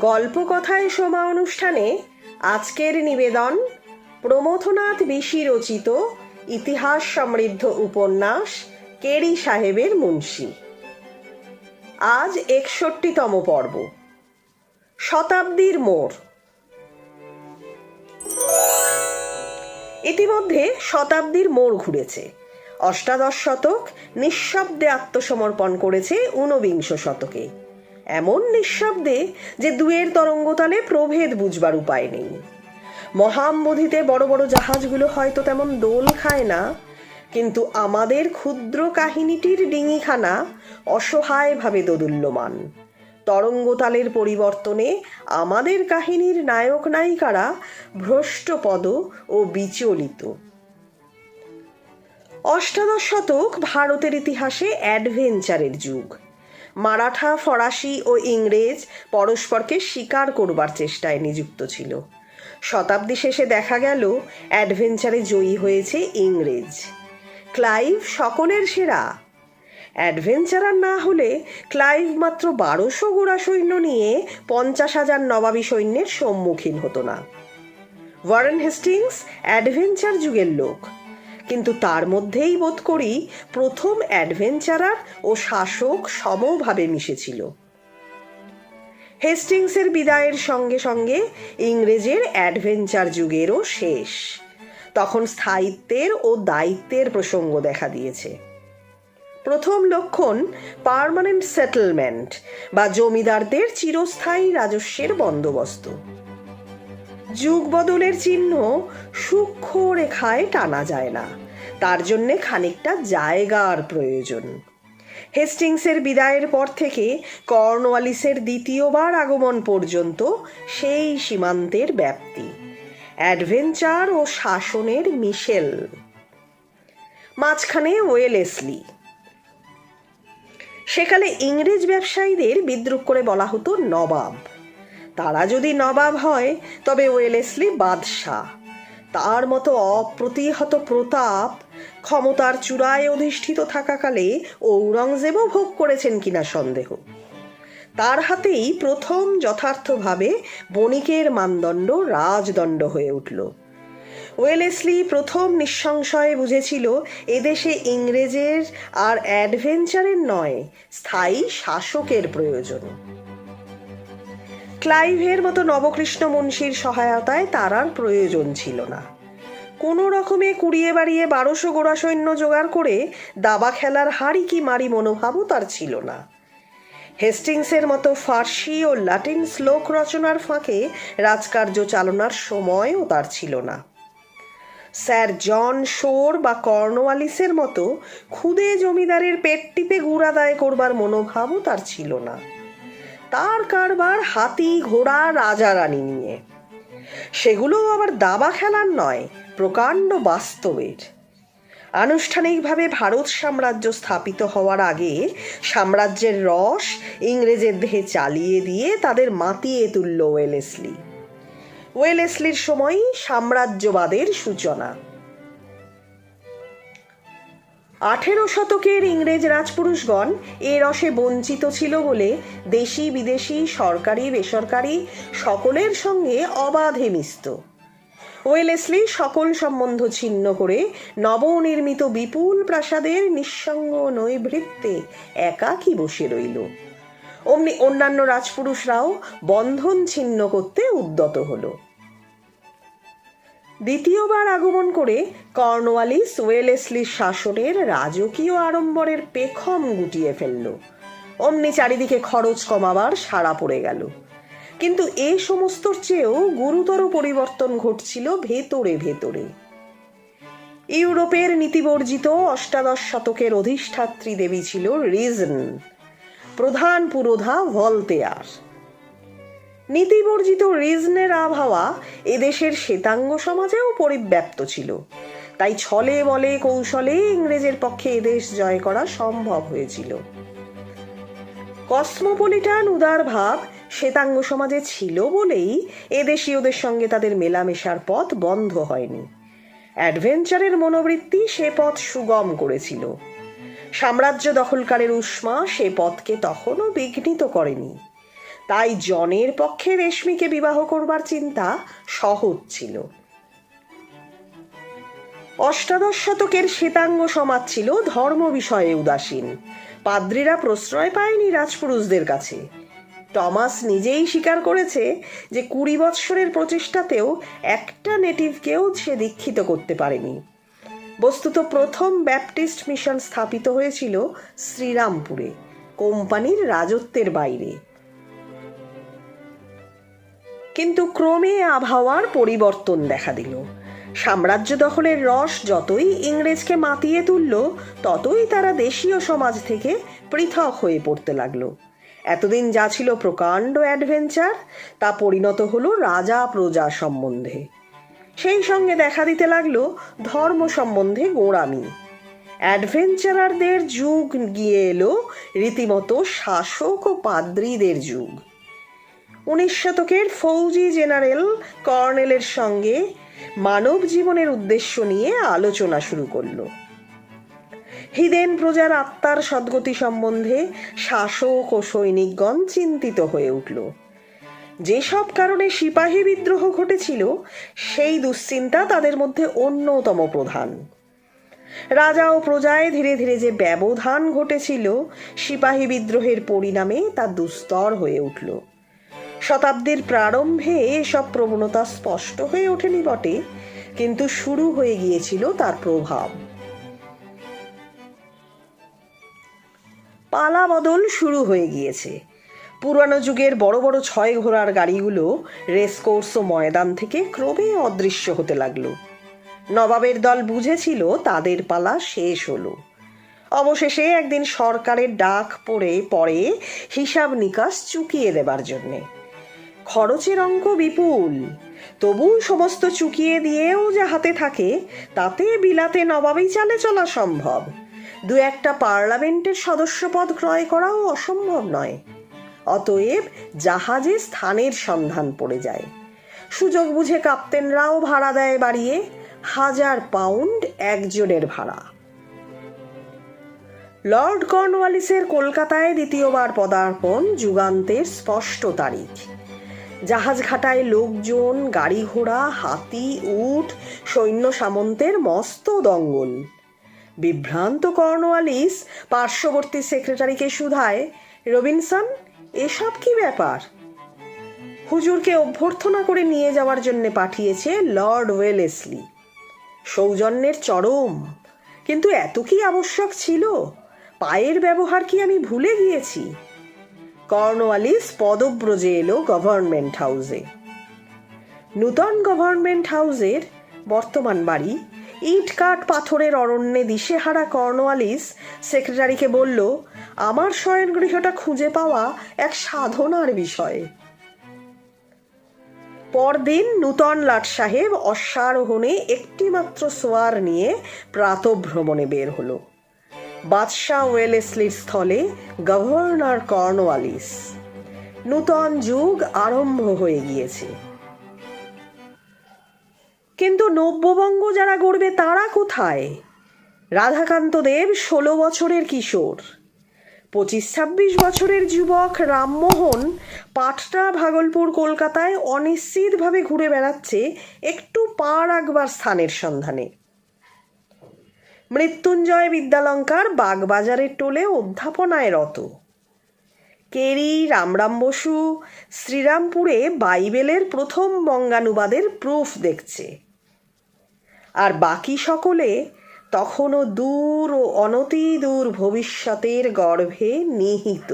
গল্পকথায় সোমা অনুষ্ঠানে আজকের নিবেদন, প্রমথনাথ বিশি রচিত ইতিহাস সমৃদ্ধ উপন্যাস, কেরি সাহেবের মুন্সি। আজ একষট্টিতম পর্ব। শতাব্দীর মোড় ইতিমধ্যে শতাব্দীর মোড় ঘুরেছে। অষ্টাদশ শতক নিঃশব্দে আত্মসমর্পণ করেছে ঊনবিংশ শতকে। এমন নিঃশব্দে যে দুয়ের তরঙ্গতালে প্রভেদ বুঝবার উপায় নেই। মহাম্বোধিতে বড় বড় জাহাজগুলো হয়তো তেমন দোল খায় না, কিন্তু আমাদের ক্ষুদ্র কাহিনীটির ডিঙিখানা অসহায়ভাবে দোদুল্যমান। তরঙ্গতালের পরিবর্তনে আমাদের কাহিনীর নায়ক নায়িকারা ভ্রষ্টপদ ও বিচলিত। অষ্টাদশ শতক ভারতের ইতিহাসে অ্যাডভেঞ্চারের যুগ। মারাঠা, ফরাসি ও ইংরেজ পরস্পরকে শিকার করবার চেষ্টায় নিযুক্ত ছিল। শতাব্দী শেষে দেখা গেল, অ্যাডভেঞ্চারে জয়ী হয়েছে ইংরেজ। ক্লাইভ সকলের সেরা। অ্যাডভেঞ্চারার না হলে ক্লাইভ মাত্র বারোশো গোড়া সৈন্য নিয়ে পঞ্চাশ হাজার নবাবী সৈন্যের সম্মুখীন হতো না। ওয়ারেন হেস্টিংস অ্যাডভেঞ্চার যুগের লোক। কিন্তু তার মধ্যেই বোধ করি প্রথম অ্যাডভেঞ্চারার ও শাসক সমভাবে মিশেছিল। হেস্টিংসের বিদায়ের সঙ্গে সঙ্গে ইংরেজের অ্যাডভেঞ্চার যুগেরও শেষ। তখন স্থায়িত্বের ও দায়িত্বের প্রসঙ্গ দেখা দিয়েছে। প্রথম লক্ষণ পার্মানেন্ট সেটেলমেন্ট বা জমিদারদের চিরস্থায়ী রাজস্বের বন্দোবস্ত। যুগ বদলের চিহ্ন সূক্ষ্ম রেখায় টানা যায় না। তার জন্যে খানিকটা জায়গার প্রয়োজন। হেস্টিংসের বিদায়ের পর থেকে কর্নওয়ালিসের দ্বিতীয়বার আগমন পর্যন্ত সেই সীমান্তের ব্যাপ্তি। অ্যাডভেঞ্চার ও শাসনের মিশেল। মাঝখানে ওয়েলেসলি। সেকালে ইংরেজ ব্যবসায়ীদের বিদ্রুপ করে বলা হতো নবাব। তারা যদি নবাব হয়, তবে ওয়েলেসলি বাদশাহ। তার মতো অপ্রতিহত প্রতাপ ক্ষমতার চূড়ায় অধিষ্ঠিত থাকাকালে ঔরঙ্গজেবও ভোগ করেছেন কিনা সন্দেহ। তার হাতেই প্রথম যথার্থভাবে বণিকের মানদণ্ড রাজদণ্ড হয়ে উঠল। ওয়েলেসলি প্রথম নিঃসংশয়ে বুঝেছিল, এদেশে ইংরেজের আর অ্যাডভেঞ্চারের নয়, স্থায়ী শাসকের প্রয়োজন। ক্লাইভের মতো নবকৃষ্ণ মুন্সির সহায়তায় তার আর প্রয়োজন ছিল না। কোনো রকমে কুড়িয়ে বাড়িয়ে বারোশো গোড়া সৈন্য জোগাড় করে দাবা খেলার হাড়ি কি মারি মনোভাবও তার ছিল না। হেস্টিংসের মতো ফার্সি ও লাটিন শ্লোক রচনার ফাঁকে রাজকার্য চালনার সময়ও তার ছিল না। স্যার জন শোর বা কর্নওয়ালিসের মতো খুদে জমিদারের পেট টিপে গুড় আদায় করবার মনোভাবও তার ছিল না। তার কারবার হাতি, ঘোড়া, রাজা, রানী নিয়ে। সেগুলো আবার দাবা খেলার নয় প্রকাণ্ড বাস্তবের। আনুষ্ঠানিকভাবে ভারত সাম্রাজ্য স্থাপিত হওয়ার আগে সাম্রাজ্যের রস ইংরেজের দেহে চালিয়ে দিয়ে তাদের মাতিয়ে তুলল ওয়েলেসলি। ওয়েলেসলির সময়ই সাম্রাজ্যবাদের সূচনা। আঠেরো শতকের ইংরেজ রাজপুরুষগণ এ রসে বঞ্চিত ছিল বলে দেশি বিদেশি সরকারি বেসরকারি সকলের সঙ্গে অবাধে মিশত। ওয়েলেসলি সকল সম্বন্ধ ছিন্ন করে নবনির্মিত বিপুল প্রাসাদের নিঃসঙ্গ নৈভৃত্তে একাকী বসে রইল। অমনি অন্যান্য রাজপুরুষরাও বন্ধন ছিন্ন করতে উদ্যত হল। দ্বিতীয়বার আগমন করে কর্নওয়ালিস ওয়েলেসলির শাসনের রাজকীয় আড়ম্বরের পেখম গুটিয়ে ফেলল। অমনি চারিদিকে খরচ কমাবার সাড়া পড়ে গেল। কিন্তু এ সমস্তর চেয়েও গুরুতর পরিবর্তন ঘটছিল ভেতরে ভেতরে। ইউরোপের নীতিবর্জিত অষ্টাদশ শতকের অধিষ্ঠাত্রী দেবী ছিল রিজন, প্রধান পুরোধা ভলতেয়ার। নীতিবর্জিত রিজনের আবহাওয়া এদেশের শ্বেতাঙ্গ সমাজেও পরিব্যাপ্ত ছিল। তাই ছলে বলে কৌশলে ইংরেজের পক্ষে এদেশ জয় করা সম্ভব হয়েছিল। কসমোপলিটান উদার ভাব শ্বেতাঙ্গ সমাজে ছিল বলেই এদেশীয়দের সঙ্গে তাদের মেলামেশার পথ বন্ধ হয়নি। অ্যাডভেঞ্চারের মনোবৃত্তি সে পথ সুগম করেছিল। সাম্রাজ্য দখলকারের উষ্মা সে পথকে তখনও বিঘ্নিত করেনি। তাই জনের পক্ষে রেশমিকে বিবাহ করবার চিন্তা সহজ ছিল। অষ্টাদশ শতকের শ্বেতাঙ্গ সমাজ ছিল ধর্ম বিষয়ে উদাসীন। পাদ্রীরা প্রশ্রয় পায়নি রাজপুরুষদের কাছে। টমাস নিজেই স্বীকার করেছে যে কুড়ি বৎসরের প্রচেষ্টাতেও একটা নেটিভকেও সে দীক্ষিত করতে পারেনি। বস্তুত প্রথম ব্যাপটিস্ট মিশন স্থাপিত হয়েছিল শ্রীরামপুরে, কোম্পানির রাজত্বের বাইরে। কিন্তু ক্রমে আবহাওয়ার পরিবর্তন দেখা দিল। সাম্রাজ্য দখলের রস যতই ইংরেজকে মাতিয়ে তুলল, ততই তারা দেশীয় সমাজ থেকে পৃথক হয়ে পড়তে লাগল। এতদিন যা ছিল প্রকাণ্ড অ্যাডভেঞ্চার, তা পরিণত হলো রাজা প্রজা সম্বন্ধে। সেই সঙ্গে দেখা দিতে লাগল ধর্ম সম্বন্ধে গোড়ামি। অ্যাডভেঞ্চারারদের যুগ গিয়ে এলো রীতিমতো শাসক ও পাদ্রীদের যুগ। উনিশ শতকের ফৌজি জেনারেল কর্নেলের সঙ্গে মানব জীবনের উদ্দেশ্য নিয়ে আলোচনা শুরু করল। হিদেন প্রজার আত্মার সদ্গতি সম্বন্ধে শাসক ও সৈনিকগণ চিন্তিত হয়ে উঠল। যেসব কারণে সিপাহী বিদ্রোহ ঘটেছিল, সেই দুশ্চিন্তা তাদের মধ্যে অন্যতম প্রধান। রাজা ও প্রজায় ধীরে ধীরে যে ব্যবধান ঘটেছিল, সিপাহী বিদ্রোহের পরিণামে তা দুস্তর হয়ে উঠল। শতাব্দীর প্রারম্ভে এসব প্রবণতা স্পষ্ট হয়ে ওঠেনি বটে, কিন্তু শুরু হয়ে গিয়েছিল তার প্রভাব। পালা বদল শুরু হয়ে গিয়েছে। পুরানো যুগের বড় বড় ছয় ঘোড়ার গাড়িগুলো রেসকোর্স ও ময়দান থেকে ক্রমে অদৃশ্য হতে লাগল। নবাবের দল বুঝেছিল তাদের পালা শেষ হলো। অবশেষে একদিন সরকারের ডাক পড়ে পড়ে হিসাব নিকাশ চুকিয়ে দেবার জন্যে। খরচের অঙ্ক বিপুল। তবু সমস্ত চুকিয়ে দিয়েও যা হাতে থাকে, তাতে বিলাতে নবাবেই চালে চলা সম্ভব। দু একটা পার্লামেন্টের সদস্যপদ ক্রয় করাও অসম্ভব নয়। অতএব জাহাজে স্থানের সন্ধান পড়ে যায়। সুযোগ বুঝে কাপ্তেনরাও ভাড়া দেয় বাড়িয়ে, হাজার পাউন্ড একজনের ভাড়া। লর্ড কর্নওয়ালিসের কলকাতায় দ্বিতীয়বার পদার্পণ যুগান্তের স্পষ্ট তারিখ। জাহাজ ঘাটায় লোকজন গাড়ি ঘোড়া হাতি, উট, সৈন্য সামন্তের মস্ত দঙ্গল। বিভ্রান্ত কর্নওয়ালিস পার্শ্ববর্তী সেক্রেটারিকে শুধায় রবিনসন, এসব কি ব্যাপার? হুজুরকে অভ্যর্থনা করে নিয়ে যাওয়ার জন্য পাঠিয়েছে লর্ড ওয়েলেসলি। সৌজন্যের চরম। কিন্তু এত কি আবশ্যক ছিল? পায়ের ব্যবহার কি আমি ভুলে গিয়েছি? কর্নওয়ালিস পদব্রজে এলো গভর্নমেন্ট হাউসে। নূতন গভর্নমেন্ট হাউসের বর্তমান বাড়ি ইট কাঠ পাথরের অরণ্যে দিশেহারা কর্নওয়ালিস সেক্রেটারিকে বলল, আমার শয়নগৃহটা খুঁজে পাওয়া এক সাধনার বিষয়। পরদিন নূতন লাট সাহেব অশ্বারোহণে একটিমাত্র সোয়ার নিয়ে প্রাতভ্রমণে বের হলো। বাদশাহ ওয়েলেসলির স্থলে গভর্নর কর্নওয়ালিস নূতন যুগ আরম্ভ হয়ে গিয়েছে। কিন্তু নব্যবঙ্গ যারা গড়বে তারা কোথায়? রাধাকান্ত দেব ষোলো বছরের কিশোর। পঁচিশ ছাব্বিশ বছরের যুবক রামমোহন পাটনা, ভাগলপুর, কলকাতায় অনিশ্চিতভাবে ঘুরে বেড়াচ্ছে একটু পা রাখবার স্থানের সন্ধানে। মৃত্যুঞ্জয় বিদ্যালঙ্কার বাগবাজারের টোলে অধ্যাপনায় রত। কেরি, রামরাম বসু শ্রীরামপুরে বাইবেলের প্রথম বঙ্গানুবাদের প্রুফ দেখছে। আর বাকি সকলে তখনও দূর ও অনতি দূর ভবিষ্যতের গর্ভে নিহিত।